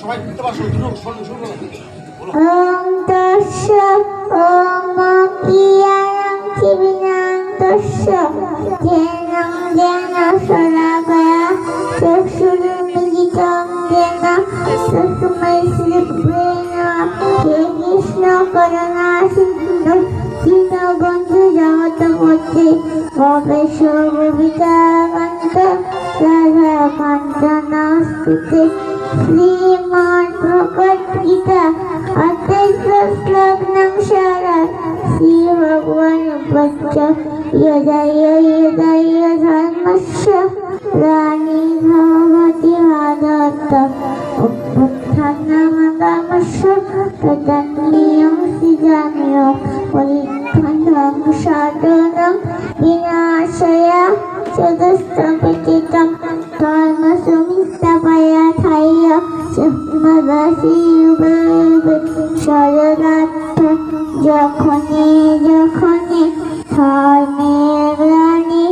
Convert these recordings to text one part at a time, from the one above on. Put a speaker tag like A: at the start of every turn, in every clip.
A: সবাই দিতে পারছ দুটো করো বলো
B: ওম তস্য ওম কিয়াং চিবিনাং তস্য জেনং জেন সরাগয়া চক্ষুরুমিলিতং জেন তস্মৈ শ্রীপ্রেণ হে কৃষ্ণ করুণা সিন্ধু मन्दनास्तिते श्रीमान् भगवद्गीता अतिश्लग्नं शरा श्रीभगवानुपश्च यदय यदय धर्मश्च राणी भवति मादत्त उत्थानमदामश्च तदन्नियं सिजाम्यो परिद्धनं साधनं विनाशय चतुस्तपतितं कर्मसुमिस्तपयाथाय শরণার্থ যখনে যখনে ধর্মের রানী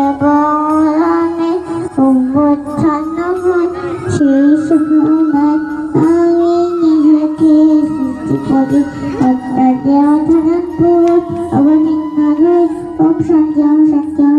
B: এবং রানে অভ্যুত্থান হয় সেই সময় আমি নিজেকে সৃষ্টি করি অত্যাচার অবনিন্দন ওম শান্তি ওম শান্তি